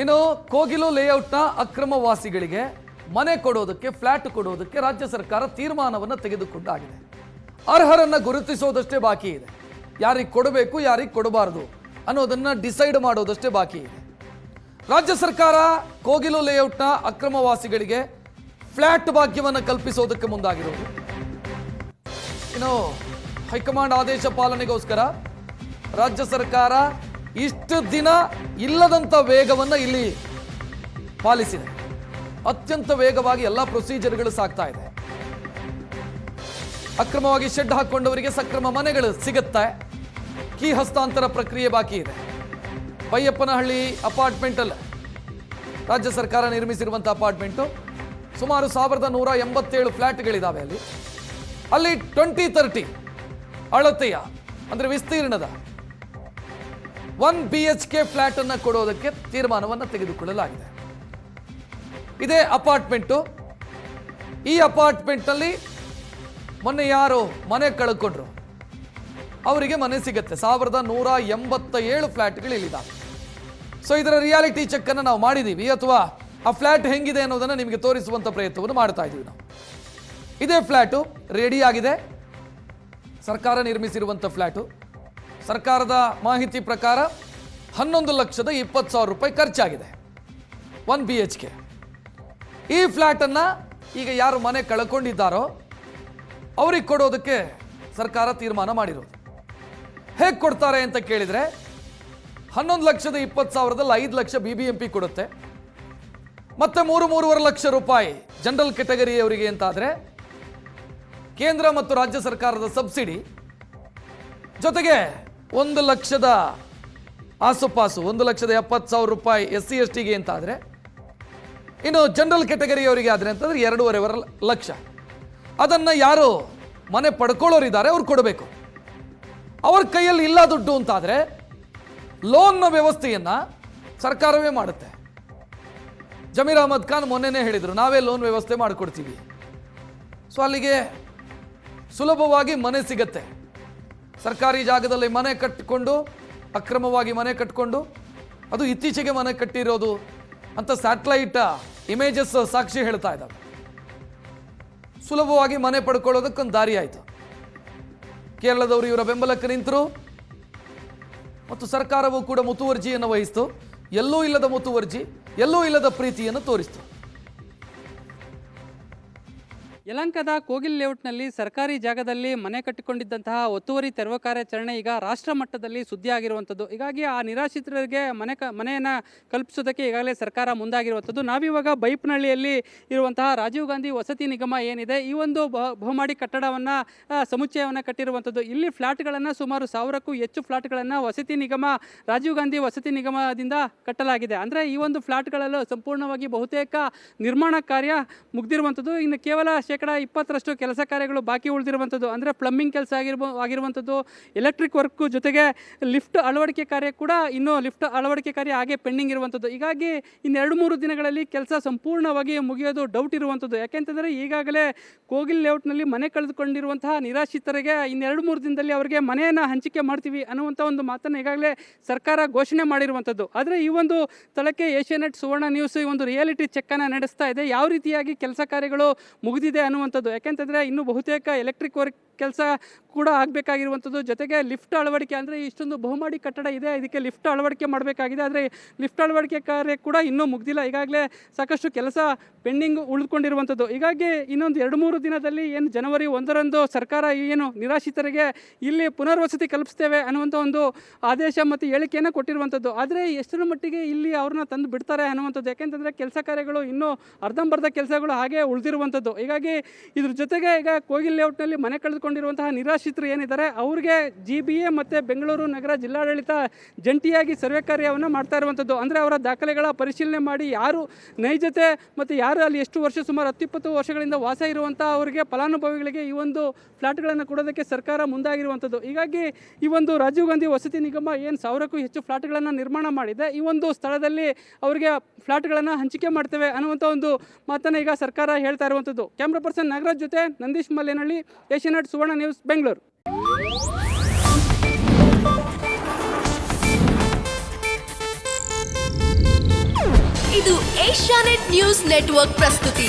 ಇನ್ನು ಕೋಗಿಲು ಲೇಔಟ್ನ ಅಕ್ರಮ ವಾಸಿಗಳಿಗೆ ಮನೆ ಕೊಡೋದಕ್ಕೆ, ಫ್ಲಾಟ್ ಕೊಡೋದಕ್ಕೆ ರಾಜ್ಯ ಸರ್ಕಾರ ತೀರ್ಮಾನವನ್ನು ತೆಗೆದುಕೊಂಡಾಗಿದೆ. ಅರ್ಹರನ್ನ ಗುರುತಿಸೋದಷ್ಟೇ ಬಾಕಿ ಇದೆ. ಯಾರಿಗೆ ಕೊಡಬೇಕು, ಯಾರಿಗೆ ಕೊಡಬಾರದು ಅನ್ನೋದನ್ನ ಡಿಸೈಡ್ ಮಾಡೋದಷ್ಟೇ ಬಾಕಿ ಇದೆ. ರಾಜ್ಯ ಸರ್ಕಾರ ಕೋಗಿಲು ಲೇಔಟ್ನ ಅಕ್ರಮ ವಾಸಿಗಳಿಗೆ ಫ್ಲಾಟ್ ಭಾಗ್ಯವನ್ನು ಕಲ್ಪಿಸೋದಕ್ಕೆ ಮುಂದಾಗಿರೋದು. ಇನ್ನು ಹೈಕಮಾಂಡ್ ಆದೇಶ ಪಾಲನೆಗೋಸ್ಕರ ರಾಜ್ಯ ಸರ್ಕಾರ ಇಷ್ಟು ದಿನ ಇಲ್ಲದಂಥ ವೇಗವನ್ನು ಇಲ್ಲಿ ಪಾಲಿಸಿದೆ. ಅತ್ಯಂತ ವೇಗವಾಗಿ ಎಲ್ಲ ಪ್ರೊಸೀಜರ್ಗಳು ಸಾಗ್ತಾ ಇದೆ. ಅಕ್ರಮವಾಗಿ ಶೆಡ್ ಹಾಕೊಂಡವರಿಗೆ ಸಕ್ರಮ ಮನೆಗಳು ಸಿಗುತ್ತೆ. ಕೀ ಹಸ್ತಾಂತರ ಪ್ರಕ್ರಿಯೆ ಬಾಕಿ ಇದೆ. ಬೈಯಪ್ಪನಹಳ್ಳಿ ಅಪಾರ್ಟ್ಮೆಂಟಲ್ಲಿ ರಾಜ್ಯ ಸರ್ಕಾರ ನಿರ್ಮಿಸಿರುವಂಥ ಅಪಾರ್ಟ್ಮೆಂಟು ಸುಮಾರು ಸಾವಿರದ ನೂರ ಎಂಬತ್ತೇಳು ಫ್ಲ್ಯಾಟ್ಗಳಿದ್ದಾವೆ ಅಲ್ಲಿ. ಅಲ್ಲಿ ಟ್ವೆಂಟಿ ತರ್ಟಿ ಅಳತೆಯ, ಅಂದರೆ ವಿಸ್ತೀರ್ಣದ one B H K flat ಅನ್ನು ಕೊಡೋದಕ್ಕೆ ತೀರ್ಮಾನವನ್ನು ತೆಗೆದುಕೊಳ್ಳಲಾಗಿದೆ. ಇದೇ ಅಪಾರ್ಟ್ಮೆಂಟು. ಈ ಅಪಾರ್ಟ್ಮೆಂಟ್ನಲ್ಲಿ ಮೊನ್ನೆ ಯಾರು ಮನೆ ಕಳ್ಕೊಂಡ್ರು. ಅವರಿಗೆ ಮನೆ ಸಿಗುತ್ತೆ. ಸಾವಿರದ ನೂರ ಎಂಬತ್ತ ಏಳು ಫ್ಲ್ಯಾಟ್ಗಳು ಇಲ್ಲಿದ್ದಾವೆ. ಸೊ ಇದರ ರಿಯಾಲಿಟಿ ಚೆಕ್ಕನ್ನು ನಾವು ಮಾಡಿದ್ದೀವಿ ಅಥವಾ ಆ ಫ್ಲ್ಯಾಟ್ ಹೆಂಗಿದೆ ಅನ್ನೋದನ್ನು ನಿಮಗೆ ತೋರಿಸುವಂಥ ಪ್ರಯತ್ನವನ್ನು ಮಾಡ್ತಾ ಇದ್ದೀವಿ ನಾವು. ಇದೇ ಫ್ಲ್ಯಾಟು ರೆಡಿ ಆಗಿದೆ. ಸರ್ಕಾರ ನಿರ್ಮಿಸಿರುವಂಥ ಫ್ಲ್ಯಾಟು ಸರ್ಕಾರದ ಮಾಹಿತಿ ಪ್ರಕಾರ ಹನ್ನೊಂದು ಲಕ್ಷದ ಇಪ್ಪತ್ತು ಸಾವಿರ ರೂಪಾಯಿ ಖರ್ಚಾಗಿದೆ. ಒನ್ ಬಿ ಎಚ್ ಕೆ ಈ ಫ್ಲ್ಯಾಟನ್ನು ಈಗ ಯಾರು ಮನೆ ಕಳ್ಕೊಂಡಿದ್ದಾರೋ ಅವ್ರಿಗೆ ಕೊಡೋದಕ್ಕೆ ಸರ್ಕಾರ ತೀರ್ಮಾನ ಮಾಡಿರೋದು. ಹೇಗೆ ಕೊಡ್ತಾರೆ ಅಂತ ಕೇಳಿದರೆ ಹನ್ನೊಂದು ಲಕ್ಷದ ಇಪ್ಪತ್ತು ಸಾವಿರದಲ್ಲಿ ಐದು lakh B B M P ಕೊಡುತ್ತೆ. ಮತ್ತು ಮೂರು ಮೂರುವರೆ ಲಕ್ಷ ರೂಪಾಯಿ ಜನರಲ್ ಕೆಟಗರಿಯವರಿಗೆ ಅಂತಾದರೆ ಕೇಂದ್ರ ಮತ್ತು ರಾಜ್ಯ ಸರ್ಕಾರದ ಸಬ್ಸಿಡಿ ಜೊತೆಗೆ ಒಂದು ಲಕ್ಷದ ಆಸುಪಾಸು, ಒಂದು ಲಕ್ಷದ ಎಪ್ಪತ್ತು ಸಾವಿರ ರೂಪಾಯಿ ಎಸ್ ಸಿ ಎಸ್ ಟಿಗೆ ಅಂತಾದರೆ ಇನ್ನು ಜನರಲ್ ಕೆಟಗರಿಯವರಿಗೆ ಆದರೆ ಅಂತಂದ್ರೆ ಎರಡೂವರೆವರೆ ಲಕ್ಷ. ಅದನ್ನು ಯಾರು ಮನೆ ಪಡ್ಕೊಳ್ಳೋರಿದ್ದಾರೆ, ಅವ್ರು ಕೊಡಬೇಕು. ಅವ್ರ ಕೈಯಲ್ಲಿ ಇಲ್ಲ ದುಡ್ಡು ಅಂತಾದರೆ ಲೋನ್ನ ವ್ಯವಸ್ಥೆಯನ್ನು ಸರ್ಕಾರವೇ ಮಾಡುತ್ತೆ. ಜಮೀರ್ ಅಹಮದ್ ಖಾನ್ ಮೊನ್ನೆನೇ ಹೇಳಿದರು, ನಾವೇ ಲೋನ್ ವ್ಯವಸ್ಥೆ ಮಾಡಿಕೊಡ್ತೀವಿ. ಸೊ ಅಲ್ಲಿಗೆ ಸುಲಭವಾಗಿ ಮನೆ ಸಿಗತ್ತೆ. ಸರ್ಕಾರಿ ಜಾಗದಲ್ಲಿ ಮನೆ ಕಟ್ಟಿಕೊಂಡು, ಅಕ್ರಮವಾಗಿ ಮನೆ ಕಟ್ಟಿಕೊಂಡು, ಅದು ಇತ್ತೀಚೆಗೆ ಮನೆ ಕಟ್ಟಿರೋದು ಅಂತ ಸ್ಯಾಟಲೈಟ್ ಇಮೇಜಸ್ ಸಾಕ್ಷಿ ಹೇಳ್ತಾ ಇದ್ದಾವೆ. ಸುಲಭವಾಗಿ ಮನೆ ಪಡ್ಕೊಳ್ಳೋದಕ್ಕೊಂದು ದಾರಿ ಆಯಿತು. ಕೇರಳದವರು ಇವರ ಬೆಂಬಲಕ್ಕೆ ನಿಂತರು. ಮತ್ತು ಸರ್ಕಾರವು ಕೂಡ ಮುತುವರ್ಜಿಯನ್ನು ವಹಿಸಿತು. ಎಲ್ಲೂ ಇಲ್ಲದ ಮುತುವರ್ಜಿ, ಎಲ್ಲೂ ಇಲ್ಲದ ಪ್ರೀತಿಯನ್ನು ತೋರಿಸ್ತು. ಯಲಂಕದ ಕೋಗಿಲ್ ಲೇಔಟ್ನಲ್ಲಿ ಸರ್ಕಾರಿ ಜಾಗದಲ್ಲಿ ಮನೆ ಕಟ್ಟಿಕೊಂಡಿದ್ದಂತಹ ಒತ್ತುವರಿ ತೆರವು ಕಾರ್ಯಾಚರಣೆ ಈಗ ರಾಷ್ಟ್ರ ಮಟ್ಟದಲ್ಲಿ ಸುದ್ದಿ ಆಗಿರುವಂಥದ್ದು ಹೀಗಾಗಿ ಆ ನಿರಾಶ್ರಿತರಿಗೆ ಮನೆ ಕ, ಮನೆಯನ್ನು ಕಲ್ಪಿಸೋದಕ್ಕೆ ಈಗಾಗಲೇ ಸರ್ಕಾರ ಮುಂದಾಗಿರುವಂಥದ್ದು. ನಾವಿವಾಗ ಬೈಪ್ನಹಳ್ಳಿಯಲ್ಲಿ ಇರುವಂತಹ ರಾಜೀವ್ ಗಾಂಧಿ ವಸತಿ ನಿಗಮ ಏನಿದೆ, ಈ ಒಂದು ಬಹುಮಾಡಿ ಕಟ್ಟಡವನ್ನು ಸಮುಚ್ಚಯವನ್ನು ಕಟ್ಟಿರುವಂಥದ್ದು. ಇಲ್ಲಿ ಫ್ಲ್ಯಾಟ್ಗಳನ್ನು ಸುಮಾರು ಸಾವಿರಕ್ಕೂ ಹೆಚ್ಚು ಫ್ಲ್ಯಾಟ್ಗಳನ್ನು ವಸತಿ ನಿಗಮ, ರಾಜೀವ್ ಗಾಂಧಿ ವಸತಿ ನಿಗಮದಿಂದ ಕಟ್ಟಲಾಗಿದೆ. ಅಂದರೆ ಈ ಒಂದು ಫ್ಲಾಟ್ಗಳಲ್ಲೂ ಸಂಪೂರ್ಣವಾಗಿ ಬಹುತೇಕ ನಿರ್ಮಾಣ ಕಾರ್ಯ ಮುಗ್ದಿರುವಂಥದ್ದು. ಇನ್ನು ಕೇವಲ ಶೇಕಡ ಇಪ್ಪತ್ತರಷ್ಟು ಕೆಲಸ ಕಾರ್ಯಗಳು ಬಾಕಿ ಉಳಿದಿರುವಂಥದ್ದು. ಅಂದರೆ ಪ್ಲಂಬಿಂಗ್ ಕೆಲಸ ಆಗಿರ್ಬೋ, ಆಗಿರುವಂಥದ್ದು ಎಲೆಕ್ಟ್ರಿಕ್ ವರ್ಕು ಜೊತೆಗೆ ಲಿಫ್ಟ್ ಅಳವಡಿಕೆ ಕಾರ್ಯ ಕೂಡ ಇನ್ನೂ ಲಿಫ್ಟ್ ಅಳವಡಿಕೆ ಕಾರ್ಯ ಹಾಗೆ ಪೆಂಡಿಂಗ್ ಇರುವಂಥದ್ದು. ಹೀಗಾಗಿ ಇನ್ನೆರಡು ಮೂರು ದಿನಗಳಲ್ಲಿ ಕೆಲಸ ಸಂಪೂರ್ಣವಾಗಿ ಮುಗಿಯೋದು ಡೌಟ್ ಇರುವಂಥದ್ದು. ಯಾಕೆಂತಂದರೆ ಈಗಾಗಲೇ ಕೋಗಿಲ್ ಲೇಔಟ್ನಲ್ಲಿ ಮನೆ ಕಳೆದುಕೊಂಡಿರುವಂತಹ ನಿರಾಶ್ರಿತರಿಗೆ ಇನ್ನೆರಡು ಮೂರು ದಿನದಲ್ಲಿ ಅವರಿಗೆ ಮನೆಯನ್ನು ಹಂಚಿಕೆ ಮಾಡ್ತೀವಿ ಅನ್ನುವಂಥ ಒಂದು ಮಾತನ್ನು ಈಗಾಗಲೇ ಸರ್ಕಾರ ಘೋಷಣೆ ಮಾಡಿರುವಂಥದ್ದು. ಆದರೆ ಈ ಒಂದು ಸ್ಥಳಕ್ಕೆ ಏಷ್ಯಾನೆಟ್ ಸುವರ್ಣ ನ್ಯೂಸ್ ಈ ಒಂದು ರಿಯಾಲಿಟಿ ಚೆಕ್ಕನ್ನು ನಡೆಸ್ತಾ ಇದೆ. ಯಾವ ರೀತಿಯಾಗಿ ಕೆಲಸ ಕಾರ್ಯಗಳು ಮುಗಿದಿದೆ ಅನ್ನುವಂಥದ್ದು. ಯಾಕೆಂತಂದರೆ ಇನ್ನು ಬಹುತೇಕ ಎಲೆಕ್ಟ್ರಿಕ್ ವರ್ಕ್ ಕೆಲಸ ಕೂಡ ಆಗಬೇಕಾಗಿರುವಂಥದ್ದು. ಜೊತೆಗೆ ಲಿಫ್ಟ್ ಅಳವಡಿಕೆ ಅಂದರೆ ಇಷ್ಟೊಂದು ಬಹುಮಾಡಿ ಕಟ್ಟಡ ಇದೆ. ಇದಕ್ಕೆ ಲಿಫ್ಟ್ ಅಳವಡಿಕೆ ಮಾಡಬೇಕಾಗಿದೆ. ಆದರೆ ಲಿಫ್ಟ್ ಅಳವಡಿಕೆ ಕಾರ್ಯ ಕೂಡ ಇನ್ನೂ ಮುಗ್ದಿಲ್ಲ. ಈಗಾಗಲೇ ಸಾಕಷ್ಟು ಕೆಲಸ ಪೆಂಡಿಂಗ್ ಉಳಿದುಕೊಂಡಿರುವಂಥದ್ದು. ಹೀಗಾಗಿ ಇನ್ನೊಂದು ಎರಡು ಮೂರು ದಿನದಲ್ಲಿ ಏನು ಜನವರಿ ಒಂದರಂದು ಸರ್ಕಾರ ಏನು ನಿರಾಶ್ರಿತರಿಗೆ ಇಲ್ಲಿ ಪುನರ್ವಸತಿ ಕಲ್ಪಿಸ್ತೇವೆ ಅನ್ನುವಂಥ ಒಂದು ಆದೇಶ ಮತ್ತು ಹೇಳಿಕೆಯನ್ನು ಕೊಟ್ಟಿರುವಂಥದ್ದು. ಆದರೆ ಎಷ್ಟರ ಮಟ್ಟಿಗೆ ಇಲ್ಲಿ ಅವ್ರನ್ನ ತಂದು ಬಿಡ್ತಾರೆ ಅನ್ನುವಂಥದ್ದು. ಯಾಕೆಂತಂದರೆ ಕೆಲಸ ಕಾರ್ಯಗಳು ಇನ್ನೂ ಅರ್ಧಂಬರ್ಧ ಕೆಲಸಗಳು ಹಾಗೆ ಉಳಿದಿರುವಂಥದ್ದು. ಹೀಗಾಗಿ ಇದ್ರ ಜೊತೆಗೆ ಈಗ ಕೋಗಿಲ್ ಲೇಔಟ್ನಲ್ಲಿ ಮನೆ ಕಳೆದುಕೊಂಡಿರುವಂತಹ ನಿರಾಶ್ರಿತರು ಏನಿದ್ದಾರೆ, ಅವ್ರಿಗೆ ಜಿ ಬಿ ಎ ಮತ್ತು ಬೆಂಗಳೂರು ನಗರ ಜಿಲ್ಲಾಡಳಿತ ಜಂಟಿಯಾಗಿ ಸರ್ವೆ ಕಾರ್ಯವನ್ನು ಮಾಡ್ತಾ ಇರುವಂಥದ್ದು ಅಂದರೆ ಅವರ ದಾಖಲೆಗಳ ಪರಿಶೀಲನೆ ಮಾಡಿ ಯಾರು ನೈಜತೆ ಮತ್ತು ಯಾರು ಅಲ್ಲಿ ಎಷ್ಟು ವರ್ಷ ಸುಮಾರು ಹತ್ತಿಪ್ಪತ್ತು ವರ್ಷಗಳಿಂದ ವಾಸ ಇರುವಂಥ ಅವರಿಗೆ ಫಲಾನುಭವಿಗಳಿಗೆ ಈ ಒಂದು ಫ್ಲಾಟ್ಗಳನ್ನು ಕೊಡೋದಕ್ಕೆ ಸರ್ಕಾರ ಮುಂದಾಗಿರುವಂಥದ್ದು ಹೀಗಾಗಿ ಈ ಒಂದು ರಾಜೀವ್ ಗಾಂಧಿ ವಸತಿ ನಿಗಮ ಏನು ಸಾವಿರಕ್ಕೂ ಹೆಚ್ಚು ಫ್ಲಾಟ್ಗಳನ್ನು ನಿರ್ಮಾಣ ಮಾಡಿದೆ, ಈ ಒಂದು ಸ್ಥಳದಲ್ಲಿ ಅವರಿಗೆ ಫ್ಲಾಟ್ಗಳನ್ನು ಹಂಚಿಕೆ ಮಾಡ್ತೇವೆ ಅನ್ನುವಂಥ ಒಂದು ಮಾತನ್ನು ಈಗ ಸರ್ಕಾರ ಹೇಳ್ತಾ ಇರುವಂಥದ್ದು ಕ್ಯಾಮ್ರಾ ಪರ್ಸನ್ ನಾಗರಾಜ್ ಜೊತೆ ನಂದೀಶ್ ಮಲ್ಲೇನಹಳ್ಳಿ ಏಷ್ಯಾನೆಟ್ ಸುವರ್ಣ ನ್ಯೂಸ್ ಬೆಂಗಳೂರು. ಇದು ಏಷ್ಯಾನೆಟ್ ನ್ಯೂಸ್ ನೆಟ್ವರ್ಕ್ ಪ್ರಸ್ತುತಿ.